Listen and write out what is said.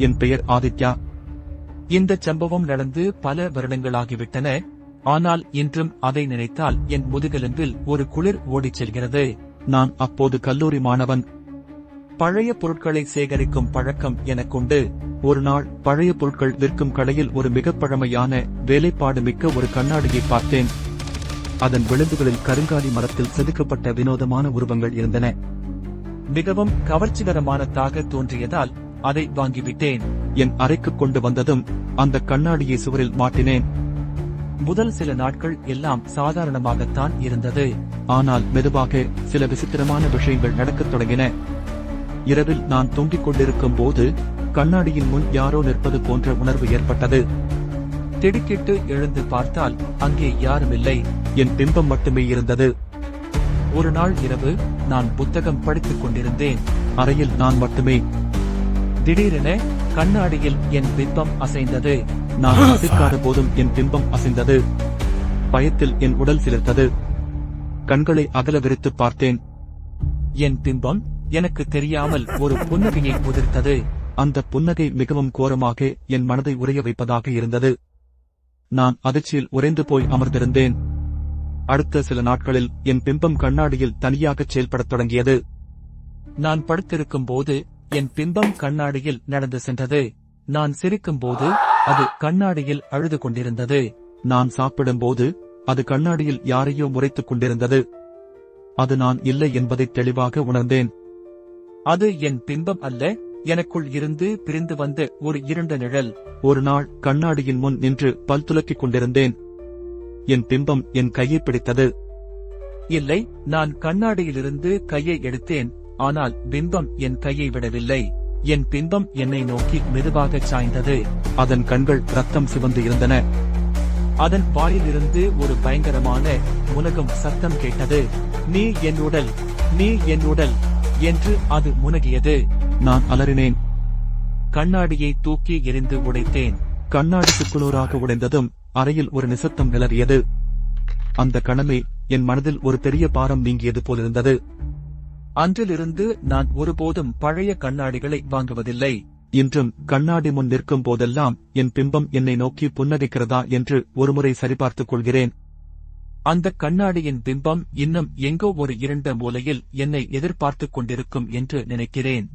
என் பெயர் ஆதித்யா. இந்த சம்பவம் நடந்து பல வருடங்களாகிவிட்டன. ஆனால் இன்றும் அதை நினைத்தால் என் முதுகெலும்பில் ஒரு குளிர் ஓடிச் செல்கிறது. நான் அப்போது கல்லூரி மாணவன். பழைய பொருட்களை சேகரிக்கும் பழக்கம் எனக்குண்டு ஒரு நாள் பழைய பொருட்கள் விற்கும் கடையில் ஒரு மிகப் பழமையான வேலைப்பாடு மிக்க ஒரு கண்ணாடியை பார்த்தேன். அதன் விளிம்புகளில் கருங்காலி மரத்தில் செதுக்கப்பட்ட வினோதமான உருவங்கள் இருந்தன. மிகவும் கவர்ச்சிகரமானதாக தோன்றியதால் அதை வாங்கிவிட்டேன். என் அறைக்கு கொண்டு வந்ததும் அந்த கண்ணாடியை சுவரில் மாட்டினேன். முதல் சில நாட்கள் எல்லாம் சாதாரணமாகத்தான் இருந்தது. ஆனால் மெதுவாக சில விசித்திரமான விஷயங்கள் நடக்கத் தொடங்கின. இரவில் நான் தூங்கிக் கொண்டிருக்கும் போது கண்ணாடியின் முன் யாரோ நிற்பது போன்ற உணர்வு ஏற்பட்டது. திடுக்கிட்டு எழுந்து பார்த்தால் அங்கே யாருமில்லை. என் பிம்பம் மட்டுமே இருந்தது. ஒரு நாள் இரவு நான் புத்தகம் படித்துக் கொண்டிருந்தேன். அறையில் நான் மட்டுமே. திடீரென கண்ணாடியில் என் பிம்பம் அசைந்தது. நான் அசைக்காத போதும் என் பிம்பம் அசைந்தது. பயத்தில் என் உடல் சிலிர்த்தது. கண்களை அகல விரித்து பார்த்தேன். என் பிம்பம் எனக்கு தெரியாமல் ஒரு புன்னகையை உதிர்த்தது. அந்த புன்னகை மிகவும் கோரமாக என் மனதை உரைய வைப்பதாக இருந்தது. நான் அதிர்ச்சியில் உறைந்து போய் அமர்ந்திருந்தேன். அடுத்த சில நாட்களில் என் பிம்பம் கண்ணாடியில் தனியாகச் செயல்படத் தொடங்கியது. நான் படுத்திருக்கும் போது என் பிம்பம் கண்ணாடியில் நடந்து சென்றது. நான் சிரிக்கும்போது அது கண்ணாடியில் அழுது கொண்டிருந்தது. நான் சாப்பிடும்போது அது கண்ணாடியில் யாரையோ முறைத்துக் கொண்டிருந்தது. அது நான் இல்லை என்பதை தெளிவாக உணர்ந்தேன். அது என் பிம்பம் அல்ல. எனக்குள் இருந்து பிரிந்து வந்த ஒரு இருண்ட நிழல். ஒரு நாள் கண்ணாடியின் முன் நின்று பல் துலக்கிக் கொண்டிருந்தேன். என் பிம்பம் என் கையை பிடித்தது. இல்லை நான் கண்ணாடியிலிருந்து கையை எடுத்தேன். ஆனால் பிம்பம் என் கையை விடவில்லை. என் பிம்பம் என்னை நோக்கி மெதுவாக சாய்ந்தது. அதன் கண்கள் ரத்தம் சிவந்து இருந்தன. அதன் வாயிலிருந்து ஒரு பயங்கரமான முனகும் சத்தம் கேட்டது. நீ என் உடல் நீ என் உடல் என்று அது முனகியது. நான் அலறினேன். கண்ணாடியை தூக்கி எறிந்து உடைத்தேன். கண்ணாடி சுக்குநூறாக உடைந்ததும் அறையில் ஒரு நிசத்தம் நிலறியது அந்த கணமே என் மனதில் ஒரு பெரிய பாரம் நீங்கியது போலிருந்தது. அன்றிலிருந்து நான் ஒருபோதும் பழைய கண்ணாடிகளை வாங்குவதில்லை. இன்றும் கண்ணாடி முன் நிற்கும் போதெல்லாம் என் பிம்பம் என்னை நோக்கி புன்னகைக்கிறதா என்று ஒருமுறை சரிபார்த்துக் கொள்கிறேன். அந்த கண்ணாடியின் பிம்பம் இன்னும் எங்கோ ஒரு இருண்ட மூலையில் என்னை எதிர்பார்த்துக் கொண்டிருக்கும் என்று நினைக்கிறேன்.